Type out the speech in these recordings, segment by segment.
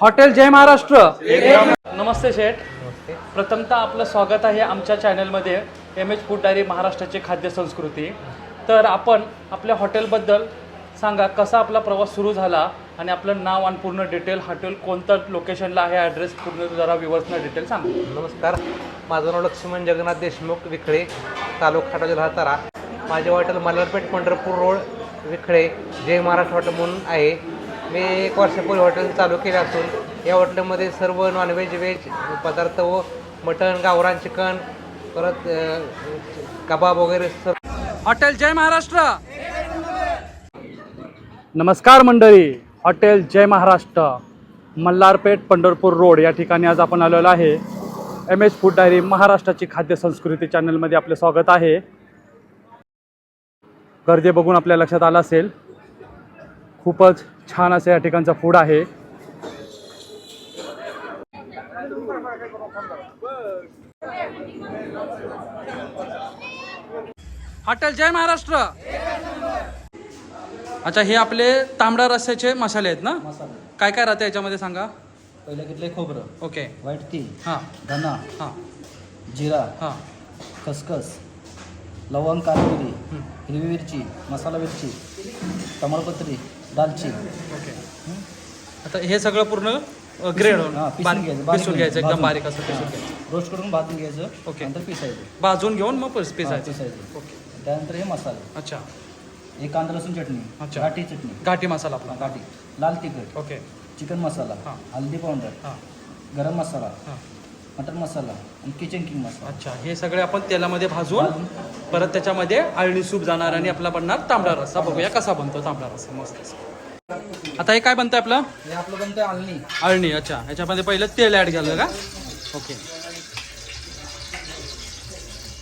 Hotel जय महाराष्ट्र. नमस्ते शेठ. प्रथमतः आपलं स्वागत आहे आमच्या चॅनलमध्ये एम एच फूड डायरी महाराष्ट्राची खाद्य संस्कृती. तर आपण आपल्या हॉटेलबद्दल सांगा कसा आपला प्रवास सुरू झाला आणि आपलं नाव आणि पूर्ण डिटेल हॉटेल कोणतं लोकेशनला आहे ॲड्रेस पूर्ण जरा विवर्सनं डिटेल सांगा. नमस्कार. माझं नाव लक्ष्मण जगन्नाथ देशमुख विखळे तालुका खाटा जिल्हा तारा. माझे hotel Malharpeth Pandharpur road Vikhale Jay Maharashtra hotel म्हणून आहे. मी एक वर्षापूर्वी हॉटेल चालू केलं असून या हॉटेलमध्ये सर्व नॉनव्हेज व्हेज पदार्थ व मटण गावरान चिकन परत कबाब वगैरे सर्व हॉटेल जय महाराष्ट्र! नमस्कार मंडळी हॉटेल जय महाराष्ट्र मल्हारपेठ पंढरपूर रोड या ठिकाणी आज आपण आलेलो आहे. एम एच फूड डायरी महाराष्ट्राची खाद्य संस्कृती चॅनलमध्ये आपले स्वागत आहे. गर्दी बघून आपल्या लक्षात आलं असेल खूपच छान असं या ठिकाणचं फूड आहे. हॉटेल जय महाराष्ट्र. अच्छा हे आपले तांबडा रस्स्याचे मसाले आहेत ना? काय काय राहते याच्यामध्ये सांगा? पहिलं घेतलंय खोबरं. ओके. व्हाईट ती हां. धना. हां. जिरा. हां. खसखस. लवंग काळमिरी हिरवी मिरची मसाला मिरची. तमालपत्री. दालचिनी. ओके. आता हे सगळं पूर्ण ग्रेड हां, पिसून घ्यायचं, बारीक पिसून घ्यायचं एकदम भाजून. बारीक असं पिसून घ्यायचं. रोस्ट करून भाजून घ्यायचं ओके. नंतर पिसायचं. भाजून घेऊन मग पिस- हां, पिसायचं? पिसायचं. ओके. त्यानंतर हे मसाले. अच्छा. एक कांदा लसूण चटणी अच्छा. घाटी चटणी. घाटी मसाला हां, आपला घाटी. लाल तिखट. ओके. चिकन मसाला. हां. हल्दी पावडर. हां. गरम मसाला. हां. मटन मसाला. आणि किचन किंग मसाला. अच्छा. हे सगळे आपण तेलामध्ये भाजून परत त्याच्यामध्ये आळणी सूप जाणार आणि आपला बनणार तांबडा रस्सा बघूया कसा बनतो तांबडा रस्सा मस्त. आता हे काय बनतंय आपलं? हे आपलं बनतंय आलणी अळणी अच्छा. ह्याच्यामध्ये पहिलं तेल ॲड केलं का? ओके.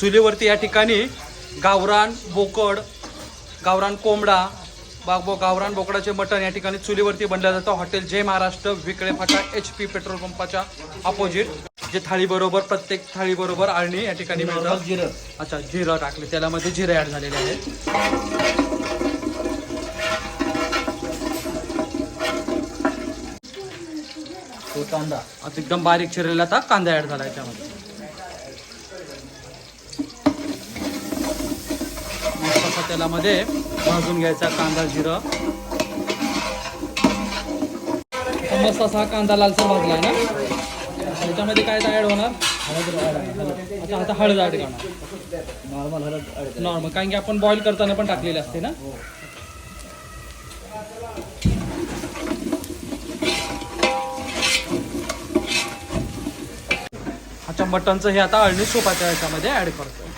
चुलीवरती या ठिकाणी गावरान बोकड गावरान कोंबडा बागबो गावरान बोकडाचे मटण या ठिकाणी चुलीवरती बनलं जातं. हॉटेल जय महाराष्ट्र विकळे फाटा एच पी पेट्रोल पंपाच्या अपोजिट जे थाळीबरोबर प्रत्येक थाळीबरोबर आळणी या ठिकाणी मिळतं जिरं. अच्छा जिरं टाकले. तेलामध्ये जिरे ॲड झालेले आहेत. तो कांदा. आता एकदम बारीक चिरलेला आता कांदा ॲड झाला याच्यामध्ये मस्त असा तेलामध्ये भाजून घ्यायचा कांदा जिरं. मस्त असा कांदा लालसर भाजलाय ना? त्याच्यामध्ये काय ॲड होणार? आता हळद ॲड करणार. नॉर्मल हळद नॉर्मल कारण की आपण बॉईल करताना पण टाकलेली असते ना? अच्छा मटनचं हे आता अळणी सोपाच्या याच्यामध्ये ऍड करतो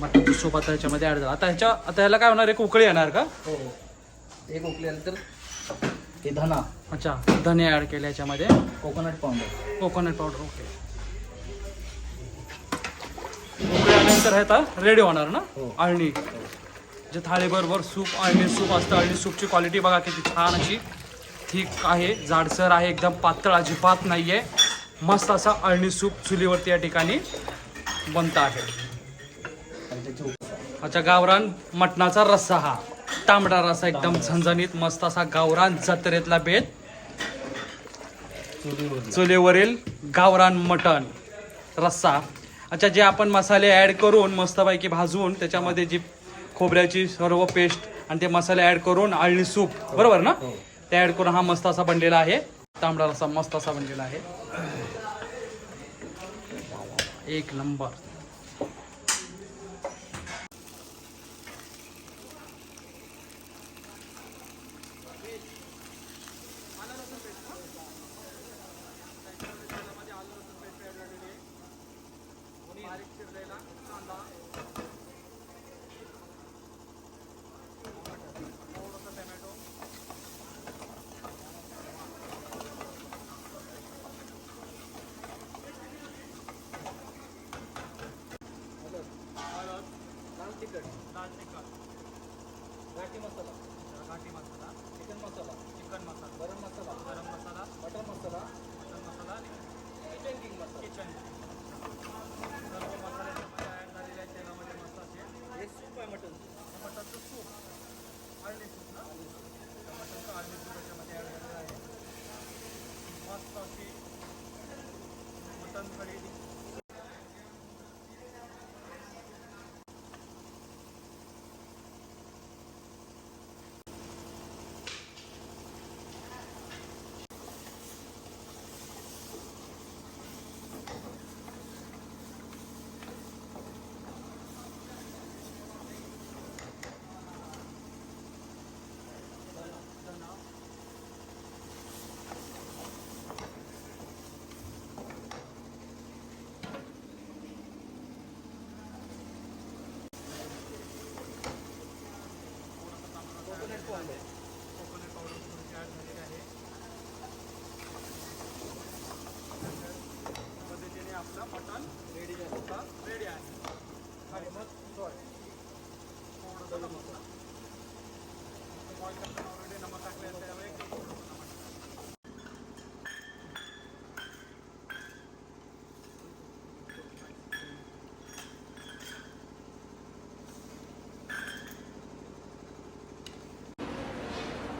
मटनचं सोप आता याच्यामध्ये ऍड झाला. आता ह्याच्या आता ह्याला काय होणार? एक उकळी येणार का? हो हो. एक उकल्यानंतर हे धना. अच्छा धने ऍड केले याच्यामध्ये. Coconut powder coconut powder okay उकळल्यानंतर हे आता रेडी होणार ना? हो. अळणी जे थाळीबरोबर सूप अळणी सूप असतं. अळणी सूपची क्वालिटी बघा किती छान अशी ठीक आहे जाडसर आहे एकदम पातळ अजिबात नाही आहे मस्त असा अळणी सूप चुलीवरती या ठिकाणी बनत आहे. आणि त्याची उक- अच्छा गावरान मटणाचा रस्सा हा. तांबडा रस्सा एकदम झणझणीत मस्त असा गावरान जत्रेतला बेत. चुलीवर चुलीवरील गावरान मटण रस्सा. अच्छा जे आपण मसाले ॲड करून मस्तपैकी भाजून त्याच्यामध्ये जी खोबऱ्याची सर्व पेस्ट आणि ते मसाले ॲड करून आळणी सूप बरोबर ना? हो. ते ॲड करून हा मस्त असा बनलेला आहे. तांबडा रस्सा मस्त असा बनलेला आहे. एक नंबर. तिखट लाल घाटी मसाला. घाटी मसाला. चिकन मसाला. चिकन मसाला. गरम मसाला. गरम मसाला. मटन मसाला. मटन मसाला. आणि किचन किंग मसाला. किचन सर्व मसाल्याच्या तयार झालेल्या तेलामध्ये मसाचे हे सूप आहे मटन मटनचं सूप आळणी सूप ना? मटनचं आळणी सूप याच्यामध्ये ॲड झालेलं आहे. मस्त अशी मटन कढी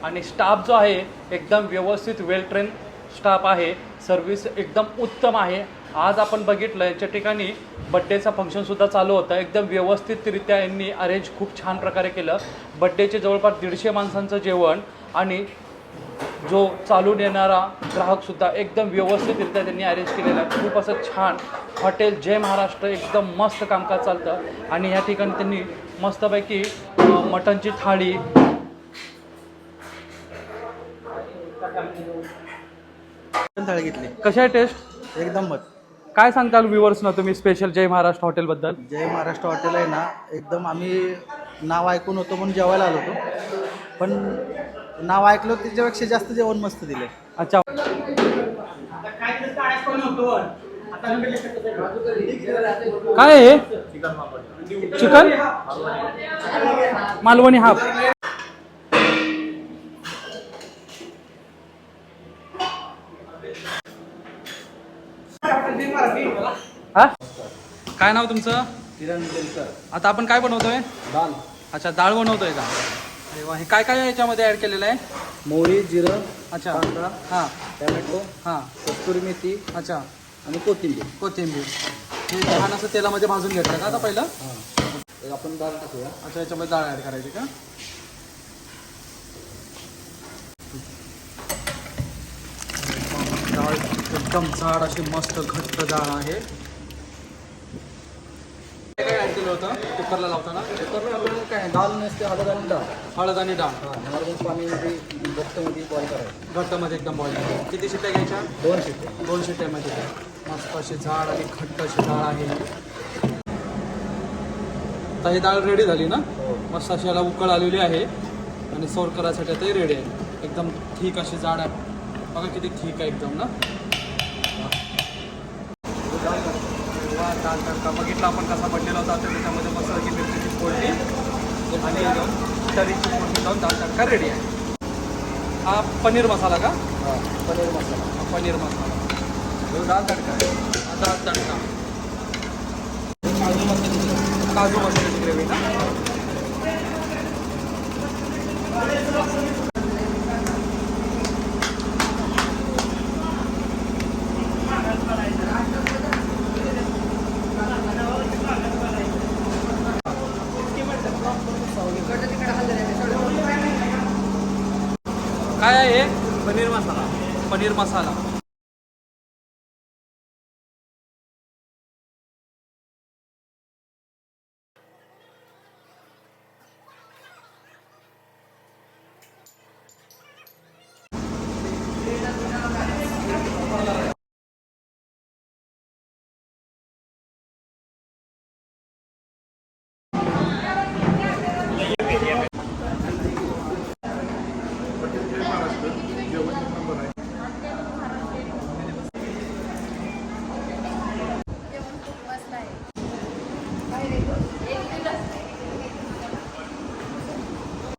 आणि स्टाफ जो आहे एकदम व्यवस्थित वेल ट्रेन स्टाफ आहे. सर्व्हिस एकदम उत्तम आहे. आज आपण बघितलं याच्या ठिकाणी बड्डेचा फंक्शनसुद्धा चालू होतं. एकदम व्यवस्थितरित्या यांनी अरेंज खूप छान प्रकारे केलं. बड्डेचे जवळपास दीडशे माणसांचं जेवण आणि जो चालून येणारा ग्राहकसुद्धा एकदम व्यवस्थितरित्या त्यांनी अरेंज केलेला आहे. खूप असं छान हॉटेल जय महाराष्ट्र एकदम मस्त कामकाज चालतं. आणि ह्या ठिकाणी त्यांनी मस्तपैकी मटनची मटणची थाळी थाळी घेतली. कशा आहे टेस्ट एकदम मत काय सांगताल व्ह्युअर्स ना तुम्ही स्पेशल जय महाराष्ट्र हॉटेलबद्दल जय महाराष्ट्र हॉटेल आहे ना एकदम आम्ही नाव ऐकून होतो म्हणून जेवायला आलो होतो. पण नाव ऐकलं त्याच्यापेक्षा जास्त जेवण मस्त दिले अच्छा. काय आहे चिकन? मालवणी हाफ. हा? काय नाव तुमचं? आता आपण काय बनवतोय? दाल. अच्छा डाळ बनवतोय का? अरे वा हे काय काय याच्यामध्ये ऍड केलेलं आहे? मोहरी जिरं अच्छा. कांदा हां. टॅमॅटो हां. कस्तुरी मेथी अच्छा. आणि कोथिंबीर. कोथिंबीर. हे छान असं तेलामध्ये भाजून घेतलं का आता पहिलं? हां. आपण दाल टाकूया. अच्छा याच्यामध्ये डाळ ॲड करायची का? डाळ एकदम जाड अशी मस्त घट्ट डाळ आहे. केलं होतं कुकरला लावताना. आपल्याला काय दाल नसते हळद आणि डाळ. हळद आणि डाळ. हां नॉर्मल पाणीमध्ये बॉक्समध्ये बॉईल करायचं. घट्टमध्ये एकदम बॉईल किती शिट्ट्या घ्यायच्या? दोन शिट्टे दोन शिट्ट्यामध्ये मस्त अशी झाड आणि घट्ट अशी डाळ आहे. आता ही डाळ रेडी झाली ना? हो. मस्त अशी याला उकळ आलेली आहे. आणि सोर करायसाठी आता रेडी आहे. एकदम ठीक अशी जाड आहे. बघा किती ठीक आहे एकदम ना? डाळ तडका बघितला आपण कसा बनलेला होता तर त्याच्यामध्ये मसाल्याची मिरचीची फोडणी आणि एकदम तरीची फोडणी लावून डाळ तडका रेडी आहे. हा पनीर मसाला का? हां पनीर मसाला. हा पनीर मसाला. दाल तडका आहे. हा डाळ तडका. काजू मसाल्याची काजू मसाल्याची ग्रेव्ही ना काय आहे? पनीर मसाला. पनीर मसाला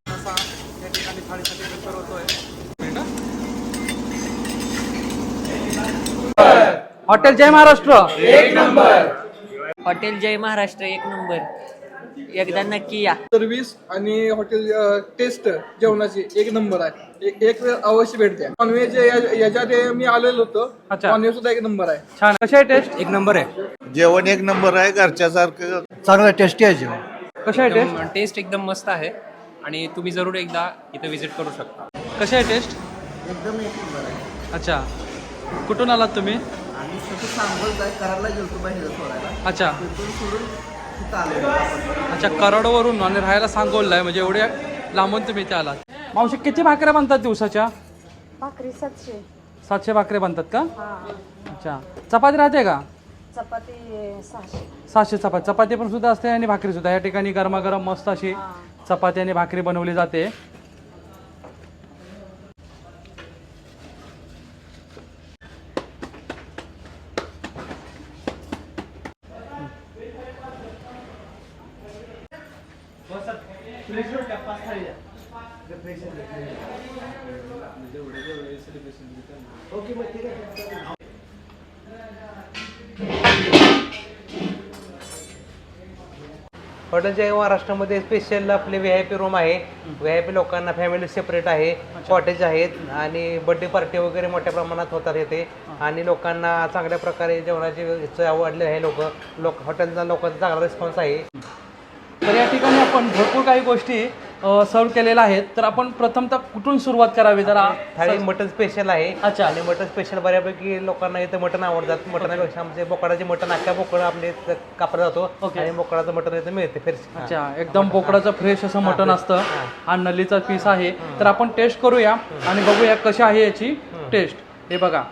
असा या ठिकाणी थाळीसाठी प्रिपेअर होतोय हॉटेल जय महाराष्ट्र. हॉटेल जय महाराष्ट्र एक नंबर. एकदा नक्की या. सर्व्हिस आणि हॉटेल अ, टेस्ट जेवणाची एक नंबर आहे. एक एक वेळ अवश्य भेट द्या. नॉनव्हेज याच्या आधी मी आलेलो होतो. अच्छा. नॉनव्हेज सुद्धा एक नंबर आहे. छान. कशी आहे टेस्ट? एक नंबर आहे. जेवण एक नंबर आहे घरच्यासारखं. चांगलं टेस्टी आहे जेवण. कशी आहे टेस्ट? टेस्ट एकदम मस्त आहे. आणि तुम्ही जरूर एकदा इथं विजिट करू शकता. कशी आहे टेस्ट एकदम एक नंबर आहे. अच्छा. कुठून आलात तुम्ही? आम्ही स्वतः सांगोल करायला गेलो बाहेर सोडायला. अच्छा. तिथून सोडून तिथं आलो अच्छा कराडवरून आणि राहायला सांगोलला आहे. म्हणजे एवढे लांबून तुम्ही इथे आलात. मावशी किती भाकऱ्या बांधतात दिवसाच्या? भाकरी सातशे. सातशे भाकऱ्या बांधतात का? हा. अच्छा. चपाती राहते का? चपाती सहाशे. सहाशे चपाती. चपाती पण सुद्धा असते आणि भाकरी सुद्धा. या ठिकाणी गरमागरम मस्त अशी चपाती आणि भाकरी बनवली जाते. हॉटेलच्या महाराष्ट्रामध्ये स्पेशल आपले व्ही आय पी रूम आहे व्ही आय पी लोकांना फॅमिली सेपरेट आहे कॉटेज आहेत आणि बर्थडे पार्टी वगैरे मोठ्या प्रमाणात होतात येते आणि लोकांना चांगल्या प्रकारे जेवणाची आवडले आहे लोक. लोक हॉटेलचा लोकांचा चांगला रिस्पॉन्स आहे. तर या ठिकाणी आपण भरपूर काही गोष्टी सर्व केलेल्या आहेत तर आपण प्रथमतः कुठून सुरुवात करावी जरा? थाळी मटन स्पेशल आहे. अच्छा. आणि मटन स्पेशल बऱ्यापैकी लोकांना इथं मटन आवडतात. मटनापेक्षा आमचे बोकडाचे मटन अख्ख्या बोकड आपले कापला जातो. ओके. आणि बोकडाचं मटन इथं मिळते फिर अच्छा. एकदम बोकडाचं फ्रेश असं मटण असतं. हा. नल्लीचा पीस आहे. तर आपण टेस्ट करूया आणि बघूया कशी आहे याची टेस्ट हे बघा.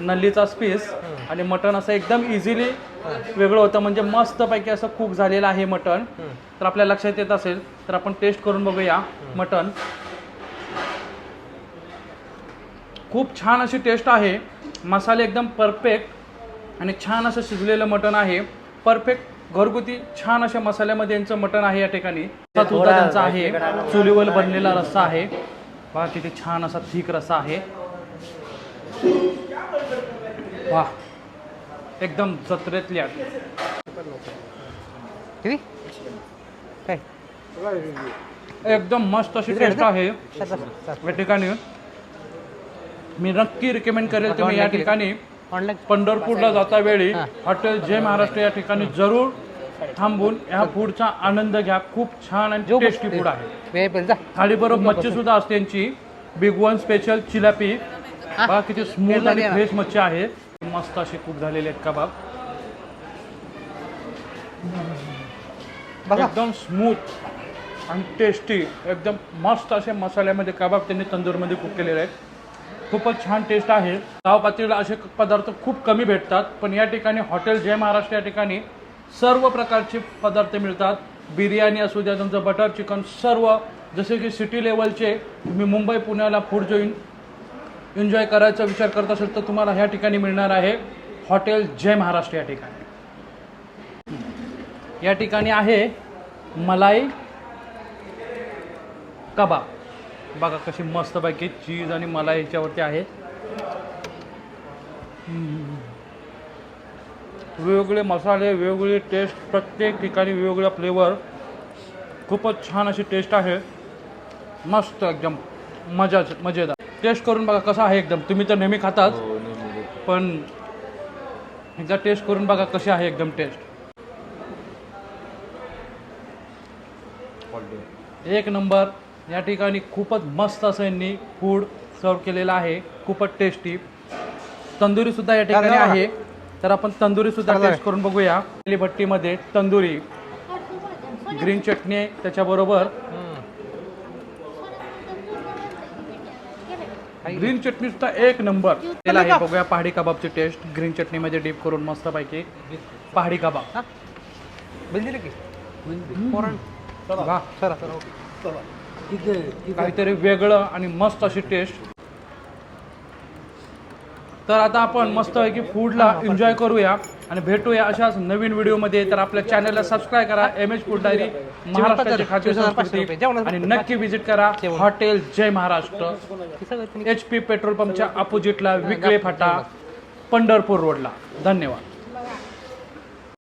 नल्लीचा पीस आणि मटण असं एकदम इझिली वेगळं होतं. म्हणजे मस्तपैकी असं कुक झालेलं आहे मटण. तर आपल्या लक्षात येत असेल तर आपण टेस्ट करून बघूया मटण. खूप छान अशी टेस्ट आहे. मसाले एकदम परफेक्ट आणि छान असं शिजलेलं मटण आहे. परफेक्ट घरगुती छान अशा मसाल्यामध्ये यांचं मटण आहे या ठिकाणी. त्यांचा आहे. चुलीवर बनलेला रस्सा आहे. पहा किती छान असा थिक रस्सा आहे. वा. एकदम जत्रेतल्या. किती? काय? एकदम मस्त अशी टेस्ट आहे. या ठिकाणी. मी नक्की रिकमेंड करेल तुम्ही या ठिकाणी. पंढरपूरला जाता वेळी हॉटेल जय महाराष्ट्र या ठिकाणी जरूर थांबून ह्या फूडचा आनंद घ्या. खूप छान आणि टेस्टी फूड आहे. थाळीबरोबर मच्छी सुद्धा असते यांची. बिग वन स्पेशल चिलापी किती स्मूथ आणि फ्रेश मच्छी आहे. मस्त असे कुक झालेले आहेत कबाब एकदम स्मूथ आणि टेस्टी एकदम मस्त असे मसाल्यामध्ये कबाब त्यांनी तंदूरमध्ये कुक केलेले आहेत. खूपच छान टेस्ट आहे. गाव पातळीला असे पदार्थ खूप कमी भेटतात पण या ठिकाणी हॉटेल जय महाराष्ट्र या ठिकाणी सर्व प्रकारचे पदार्थ मिळतात. बिर्याणी असू द्या तुमचं बटर चिकन सर्व. जसे की सिटी लेवलचे तुम्ही मुंबई पुण्याला फूड जॉईन एन्जॉय करायचा विचार करत असेल तर तुम्हाला ह्या ठिकाणी मिळणार आहे हॉटेल जय महाराष्ट्र या ठिकाणी. या ठिकाणी आहे मलाई कबाब. बघा कशी मस्तपैकी चीज आणि मलाई याच्यावरती आहे. वेगवेगळे मसाले वेगवेगळे टेस्ट प्रत्येक ठिकाणी वेगवेगळा फ्लेवर खूपच छान अशी टेस्ट आहे. मस्त एकदम मजाच मजेदार. टेस्ट करून बघा कसा आहे एकदम. तुम्ही तर नेहमी खाताच पण एकदा टेस्ट करून बघा कशी आहे एकदम टेस्ट एक नंबर. या ठिकाणी खूपच मस्त असं यांनी फूड सर्व केलेलं आहे. खूपच टेस्टी तंदुरी सुद्धा या ठिकाणी आहे. तर आपण तंदुरी सुद्धा टेस्ट करून बघूया. पहिली भट्टीमध्ये तंदुरी ग्रीन चटणी त्याच्याबरोबर. ग्रीन चटणी सुद्धा एक नंबर. त्याला हे बघूया पहाडी कबाबची टेस्ट. ग्रीन चटणीमध्ये डीप करून मस्तपैकी पहाडी कबाब. बिल की? काहीतरी वेगळं आणि मस्त अशी टेस्ट. तर आता आपण मस्तपैकी फूडला एन्जॉय करूया आणि भेटूया अशाच नवीन व्हिडिओमध्ये तर आपल्या चॅनलला सबस्क्राईब करा एम एच फूड डायरी महाराष्ट्राची खाद्य संस्कृती. आणि नक्की विजिट करा hotel Jay Maharashtra. H P petrol पंपच्या अपोजिटला विकळे फाटा पंढरपूर रोडला धन्यवाद.